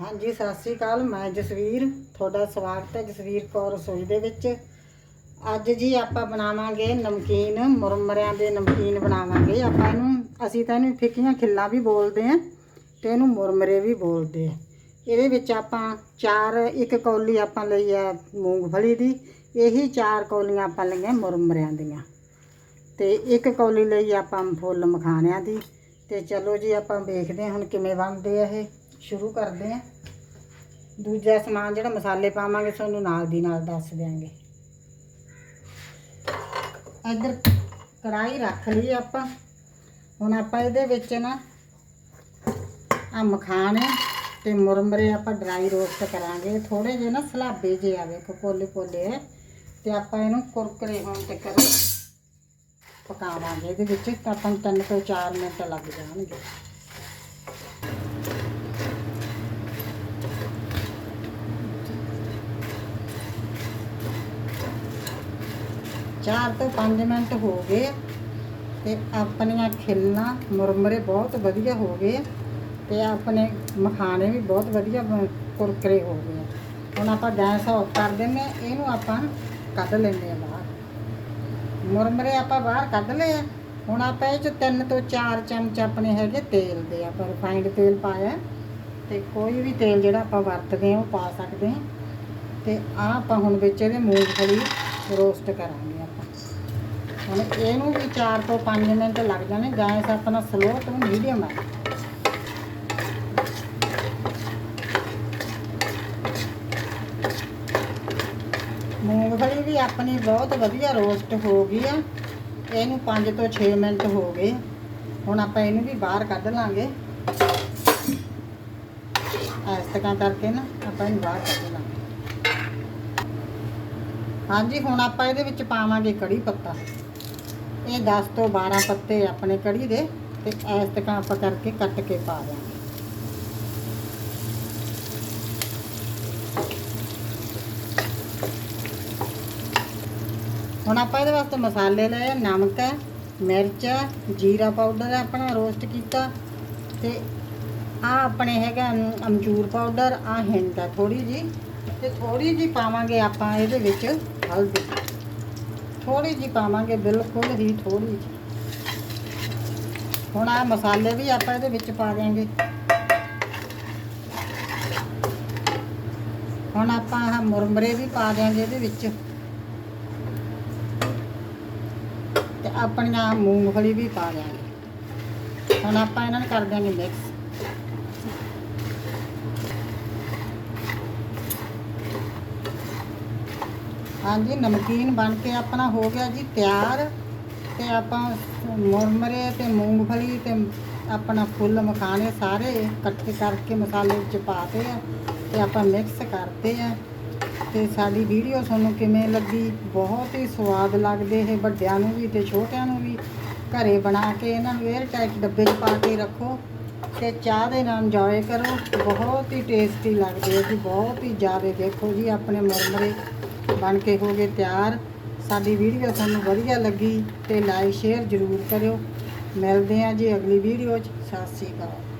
ਹਾਂਜੀ, ਸਤਿ ਸ੍ਰੀ ਅਕਾਲ। ਮੈਂ ਜਸਵੀਰ, ਤੁਹਾਡਾ ਸਵਾਗਤ ਹੈ ਜਸਵੀਰ ਕੌਰ ਰਸੋਈ ਦੇ ਵਿੱਚ। ਅੱਜ ਜੀ ਆਪਾਂ ਬਣਾਵਾਂਗੇ ਨਮਕੀਨ, ਮੁਰਮਰਿਆਂ ਦੇ ਨਮਕੀਨ ਬਣਾਵਾਂਗੇ। ਆਪਾਂ ਇਹਨੂੰ, ਅਸੀਂ ਤਾਂ ਇਹਨੂੰ ਫਿੱਕੀਆਂ ਖਿੱਲਾਂ ਵੀ ਬੋਲਦੇ ਆਂ ਤੇ ਇਹਨੂੰ ਮੁਰਮਰੇ ਵੀ ਬੋਲਦੇ ਆ ਇਹਦੇ ਵਿੱਚ ਆਪਾਂ ਚਾਰ, ਇੱਕ ਕੌਲੀ ਆਪਾਂ ਲਈ ਆ ਮੂੰਗਫਲੀ ਦੀ। ਇਹੀ ਚਾਰ ਕੌਲੀਆਂ ਆਪਾਂ ਲਈਆਂ ਮੁਰਮਰਿਆਂ ਦੀਆਂ। ਤੇ ਇੱਕ ਕੌਲੀ ਲਈ ਆਪਾਂ ਫੁੱਲ ਮਖਾਣਿਆਂ ਦੀ। ਤੇ ਚਲੋ ਜੀ, ਆਪਾਂ ਵੇਖਦੇ ਹਾਂ ਹੁਣ ਕਿਵੇਂ ਬਣਦੇ ਆ ਇਹ। ਸ਼ੁਰੂ ਕਰਦੇ ਹਾਂ ਦੂਜਾ ਸਮਾਨ ਜਿਹੜਾ ਮਸਾਲੇ ਪਾਵਾਂਗੇ, ਤੁਹਾਨੂੰ ਨਾਲ ਦੀ ਨਾਲ ਦੱਸ ਦਿਆਂਗੇ। ਇੱਧਰ ਕੜਾਈ ਰੱਖ ਲਈ ਆਪਾਂ। ਹੁਣ ਆਪਾਂ ਇਹਦੇ ਵਿੱਚ ਨਾ ਆ ਮਖਾਣੇ ਤੇ ਮੁਰਮਰੇ ਆਪਾਂ ਡਰਾਈ ਰੋਸਟ ਕਰਾਂਗੇ। ਥੋੜੇ ਜਿਹੇ ਨਾ ਸਲਾਬੇ ਜਿਹੇ ਆਵੇ ਕੋਲੇ ਕੋਲੇ ਤੇ ਆਪਾਂ ਇਹਨੂੰ ਕੁਰਕਰੇ ਹੋਣ ਤੱਕ ਪਕਾਵਾਂਗੇ। ਇਹਦੇ ਵਿੱਚ ਤਾਂ ਆਪਾਂ ਨੂੰ ਤਿੰਨ ਤੋਂ 4 ਮਿੰਟ ਲੱਗ ਜਾਣਗੇ। ਚਾਰ ਤੋਂ 5 ਮਿੰਟ ਹੋ ਗਏ ਤੇ ਆਪਣੀਆਂ ਖਿੱਲਾਂ ਮੁਰਮਰੇ ਬਹੁਤ ਵਧੀਆ ਹੋ ਗਏ ਤੇ ਆਪਣੇ ਮਖਾਣੇ ਵੀ ਬਹੁਤ ਵਧੀਆ ਕੁਰਕਰੇ ਹੋ ਗਏ। ਹੁਣ ਆਪਾਂ ਗੈਸ ਆਫ ਕਰ ਦਿੰਦੇ ਹਾਂ, ਇਹਨੂੰ ਆਪਾਂ ਕੱਢ ਲੈਂਦੇ ਹਾਂ ਬਾਹਰ। ਮੁਰਮਰੇ ਆਪਾਂ ਬਾਹਰ ਕੱਢ ਲਏ ਆ। ਹੁਣ ਆਪਾਂ ਇਹ ਚ ਤਿੰਨ ਤੋਂ ਚਾਰ ਚਮਚ ਆਪਣੇ ਹੈਗੇ ਤੇਲ ਦੇ ਆਪਾਂ ਰਿਫਾਈਂਡ ਤੇਲ ਪਾਇਆ ਤੇ ਕੋਈ ਵੀ ਤੇਲ ਜਿਹੜਾ ਆਪਾਂ ਵਰਤਦੇ ਹਾਂ, ਉਹ ਪਾ ਸਕਦੇ ਹਾਂ। ਤੇ ਆ ਆਪਾਂ ਹੁਣ ਵਿੱਚ ਇਹਦੇ ਮੂੰਗਫਲੀ ਰੋਸਟ ਕਰਾਂਗੇ ਆਪਾਂ। ਹੁਣ ਇਹਨੂੰ ਵੀ 4 ਤੋਂ 5 ਮਿੰਟ ਲੱਗ ਜਾਣੇ ਗੈਸ ਆਪਣਾ ਸਲੋ ਤੋਂ ਮੀਡੀਅਮ ਹੈ ਮੂੰਗਫਲੀ ਵੀ ਆਪਣੀ ਬਹੁਤ ਵਧੀਆ ਰੋਸਟ ਹੋ ਗਈ ਆ। ਇਹਨੂੰ 5 ਤੋਂ 6 ਮਿੰਟ ਹੋ ਗਏ। ਹੁਣ ਆਪਾਂ ਇਹਨੂੰ ਵੀ ਬਾਹਰ ਕੱਢ ਲਾਂਗੇ। ਇਸ ਤਰ੍ਹਾਂ ਕਰਕੇ ਨਾ ਆਪਾਂ ਇਹਨੂੰ ਬਾਹਰ ਕੱਢ ਲਾਂਗੇ। ਹਾਂਜੀ, ਹੁਣ ਆਪਾਂ ਇਹਦੇ ਵਿੱਚ ਪਾਵਾਂਗੇ ਕੜੀ ਪੱਤਾ। ਇਹ 10 ਤੋਂ 12 ਪੱਤੇ ਆਪਣੇ ਕੜੀ ਦੇ ਤੇ ਇਸ ਤਰ੍ਹਾਂ ਆਪਾਂ ਕਰਕੇ ਕੱਟ ਕੇ ਪਾ ਦਿਆਂਗੇ। ਹੁਣ ਆਪਾਂ ਇਹਦੇ ਵਾਸਤੇ ਮਸਾਲੇ ਲਏ ਨਮਕ ਹੈ, ਮਿਰਚ ਹੈ, ਜੀਰਾ ਪਾਊਡਰ ਹੈ ਆਪਣਾ ਰੋਸਟ ਕੀਤਾ ਤੇ ਆ ਆਪਣੇ ਹੈਗਾ ਅਮਚੂਰ ਪਾਊਡਰ ਆ ਹਿੰਗ ਹੈ ਥੋੜੀ ਜੀ ਤੇ ਥੋੜੀ ਜੀ ਪਾਵਾਂਗੇ ਆਪਾਂ ਇਹਦੇ ਵਿੱਚ ਹਲਦੀ। ਥੋੜੀ ਜੀ ਪਾਵਾਂਗੇ, ਬਿਲਕੁਲ ਹੀ ਥੋੜੀ ਜੀ ਹੁਣ ਆ ਮਸਾਲੇ ਵੀ ਆਪਾਂ ਇਹਦੇ ਵਿੱਚ ਪਾ ਦਿਆਂਗੇ। ਹੁਣ ਆਪਾਂ ਆਹ ਮੁਰਮਰੇ ਵੀ ਪਾ ਦਿਆਂਗੇ ਇਹਦੇ ਵਿੱਚ। ਤੇ ਆਪਣੀਆਂ ਮੂੰਗਫਲੀ ਵੀ ਪਾ ਦਿਆਂਗੇ। ਹੁਣ ਆਪਾਂ ਇਹਨਾਂ ਨੂੰ ਕਰ ਦਿਆਂਗੇ ਮਿਕਸ। ਹਾਂਜੀ, ਨਮਕੀਨ ਬਣ ਕੇ ਆਪਣਾ ਹੋ ਗਿਆ ਜੀ ਤਿਆਰ ਤੇ ਆਪਾਂ ਮੁਰਮਰੇ ਤੇ ਮੂੰਗਫਲੀ ਤੇ ਆਪਣਾ ਫੁੱਲ ਮਖਾਣੇ ਸਾਰੇ ਇਕੱਠੇ ਕਰਕੇ ਮਸਾਲੇ ਵਿੱਚ ਪਾਤੇ ਆ ਤੇ ਆਪਾਂ ਮਿਕਸ ਕਰਤੇ ਆ। ਤੇ ਸਾਡੀ ਵੀਡੀਓ ਤੁਹਾਨੂੰ ਕਿਵੇਂ ਲੱਗੀ? ਬਹੁਤ ਹੀ ਸਵਾਦ ਲੱਗਦੇ ਇਹ ਵੱਡਿਆਂ ਨੂੰ ਵੀ ਤੇ ਛੋਟਿਆਂ ਨੂੰ ਵੀ। ਘਰੇ ਬਣਾ ਕੇ ਇਹਨਾਂ ਨੂੰ 에ਅਰ ਟਾਈਟ ਡੱਬੇ 'ਚ ਪਾ ਕੇ ਰੱਖੋ ਤੇ ਚਾਹ ਦੇ ਨਾਲ ਇੰਜੋਏ ਕਰੋ। ਬਹੁਤ ਹੀ ਟੇਸਟੀ ਲੱਗਦੇ ਆ ਜੀ, ਬਹੁਤ ਹੀ ਜ਼ਿਆਦਾ ਦੇਖੋ ਜੀ ਆਪਣੇ ਮੁਰਮਰੇ। ਬਣ ਕੇ ਹੋ ਗਏ ਤਿਆਰ। ਸਾਡੀ ਵੀਡੀਓ ਤੁਹਾਨੂੰ ਵਧੀਆ ਲੱਗੀ ਤੇ ਲਾਈਕ, ਸ਼ੇਅਰ ਜ਼ਰੂਰ ਕਰਿਓ। ਮਿਲਦੇ ਹਾਂ ਜੀ ਅਗਲੀ ਵੀਡੀਓ 'ਚ। ਸਤਿ ਸ਼੍ਰੀ ਅਕਾਲ।